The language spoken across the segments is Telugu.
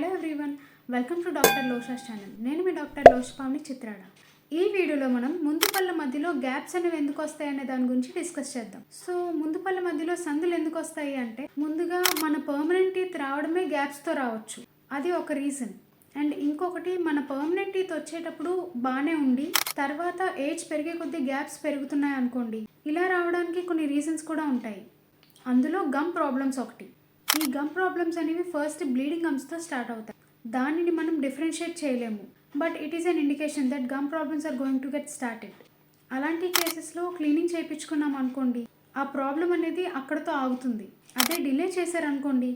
Hello everyone welcome to doctor లోషాస్ channel. నేను మీ డాక్టర్ లోషపావని చిత్రాడ. ఈ వీడియోలో మనం ముందు పళ్ళ మధ్యలో గ్యాప్స్ అనేవి ఎందుకు వస్తాయి అనే దాని గురించి డిస్కస్ చేద్దాం. సో ముందు పళ్ళ మధ్యలో సందులు ఎందుకు వస్తాయి అంటే ముందుగా మన పర్మనెంట్ టీత్ రావడమే గ్యాప్స్తో రావచ్చు. అది ఒక రీజన్. అండ్ ఇంకొకటి మన పర్మనెంట్ టీత్ వచ్చేటప్పుడు బాగానే ఉండి తర్వాత ఏజ్ పెరిగే కొద్దీ గ్యాప్స్ పెరుగుతున్నాయి అనుకోండి ఇలా రావడానికి కొన్ని రీజన్స్ కూడా ఉంటాయి. అందులో గమ్ ప్రాబ్లమ్స్ ఒకటి. ఈ గమ్ ప్రాబ్లమ్స్ అనేవి ఫస్ట్ బ్లీడింగ్ గమ్స్తో స్టార్ట్ అవుతాయి. దానిని మనం డిఫరెన్షియేట్ చేయలేము. But it is an indication that gum problems are going to get started అలాంటి కేసెస్లో క్లీనింగ్ చేయించుకున్నాం అనుకోండి ఆ ప్రాబ్లం అనేది అక్కడతో ఆగుతుంది. అదే డిలే చేశారనుకోండి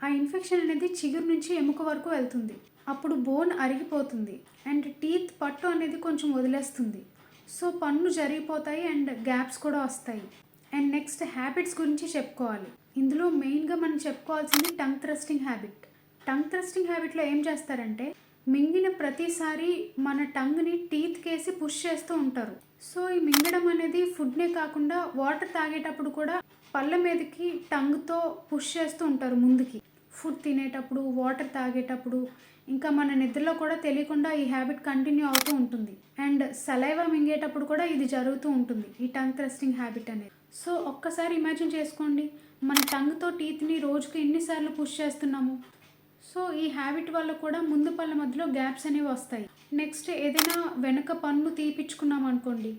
ఆ ఇన్ఫెక్షన్ అనేది చిగురు నుంచి ఎముక వరకు వెళ్తుంది. అప్పుడు బోన్ అరిగిపోతుంది అండ్ టీత్ పట్టు అనేది కొంచెం వదిలేస్తుంది. సో పన్ను జరిగిపోతాయి అండ్ గ్యాప్స్ కూడా వస్తాయి. అండ్ నెక్స్ట్ హ్యాబిట్స్ గురించి చెప్పుకోవాలి. ఇందులో మెయిన్గా మనం చెప్పుకోవాల్సింది tongue thrusting habit. Tongue thrusting హ్యాబిట్లో ఏం చేస్తారంటే మింగిన ప్రతిసారి మన టంగ్ని టీత్ కేసి పుష్ చేస్తూ ఉంటారు. సో ఈ మింగడం అనేది ఫుడ్నే కాకుండా వాటర్ తాగేటప్పుడు కూడా పళ్ళ మీదకి టంగ్తో పుష్ చేస్తూ ఉంటారు ముందుకి. ఫుడ్ తినేటప్పుడు వాటర్ తాగేటప్పుడు ఇంకా మన నిద్రలో కూడా తెలియకుండా ఈ హ్యాబిట్ కంటిన్యూ అవుతూ ఉంటుంది. అండ్ సలైవా మింగేటప్పుడు కూడా ఇది జరుగుతూ ఉంటుంది ఈ టంగ్ థ్రస్టింగ్ హ్యాబిట్ అనేది. సో ఒక్కసారి ఇమాజిన్ చేసుకోండి మన టంగ్తో టీత్ని రోజుకి ఎన్నిసార్లు పుష్ చేస్తున్నాము. సో ఈ హ్యాబిట్ వల్ల కూడా ముందు పళ్ళ మధ్యలో గ్యాప్స్ అనేవి వస్తాయి. నెక్స్ట్ ఏదైనా వెనక పన్ను తీపిచ్చుకున్నాం అనుకోండి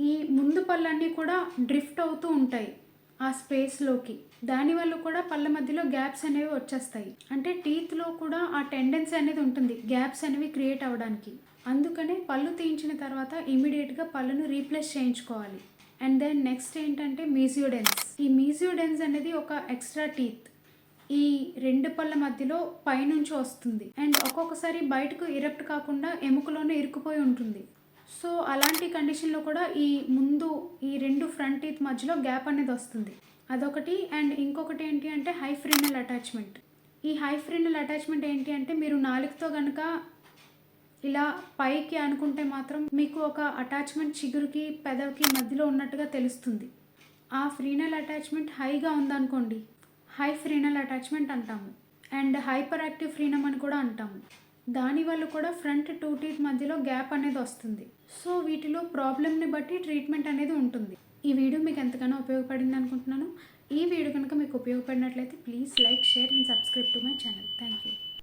ఈ ముందు పళ్ళన్నీ కూడా డ్రిఫ్ట్ అవుతూ ఉంటాయి ఆ స్పేస్లోకి దానివల్ల కూడా పళ్ళ మధ్యలో గ్యాప్స్ అనేవి వచ్చేస్తాయి. అంటే టీత్లో కూడా ఆ టెండెన్సీ అనేది ఉంటుంది గ్యాప్స్ అనేవి క్రియేట్ అవ్వడానికి. అందుకనే పళ్ళు తీయించిన తర్వాత ఇమీడియట్గా పళ్ళను రీప్లేస్ చేయించుకోవాలి. అండ్ దెన్ నెక్స్ట్ ఏంటంటే మీజియోడెన్స్ ఈ మీజియోడెన్స్ అనేది ఒక ఎక్స్ట్రా టీత్ ఈ రెండు పళ్ళ మధ్యలో పైనుంచి వస్తుంది. అండ్ ఒక్కొక్కసారి బయటకు ఇరప్ట్ కాకుండా ఎముకలోనే ఇరుక్కుపోయి ఉంటుంది. సో అలాంటి కండిషన్లో కూడా ఈ ముందు ఈ రెండు ఫ్రంట్ టీత్ మధ్యలో గ్యాప్ అనేది వస్తుంది. అదొకటి. అండ్ ఇంకొకటి ఏంటి అంటే హై ఫ్రీనల్ అటాచ్మెంట్ ఈ హై ఫ్రీనల్ అటాచ్మెంట్ ఏంటి అంటే మీరు నాలుగుతో కనుక ఇలా పైకి అనుకుంటే మాత్రం మీకు ఒక అటాచ్మెంట్ చిగురుకి పెదవికి మధ్యలో ఉన్నట్టుగా తెలుస్తుంది. ఆ ఫ్రీనల్ అటాచ్మెంట్ హైగా ఉందనుకోండి. హై ఫ్రీనల్ అటాచ్మెంట్ అంటాము. అండ్ హైపర్ యాక్టివ్ ఫ్రీనమ్ అని కూడా అంటాము. దానివల్ల కూడా ఫ్రంట్ టూ టీత్ మధ్యలో గ్యాప్ అనేది వస్తుంది. సో వీటిలో ప్రాబ్లమ్ని బట్టి ట్రీట్మెంట్ అనేది ఉంటుంది. ఈ వీడియో మీకు ఎంతగానో ఉపయోగపడింది అనుకుంటున్నాను. ఈ వీడియో కనుక మీకు ఉపయోగపడినట్లయితే please like share and subscribe to my channel. Thank you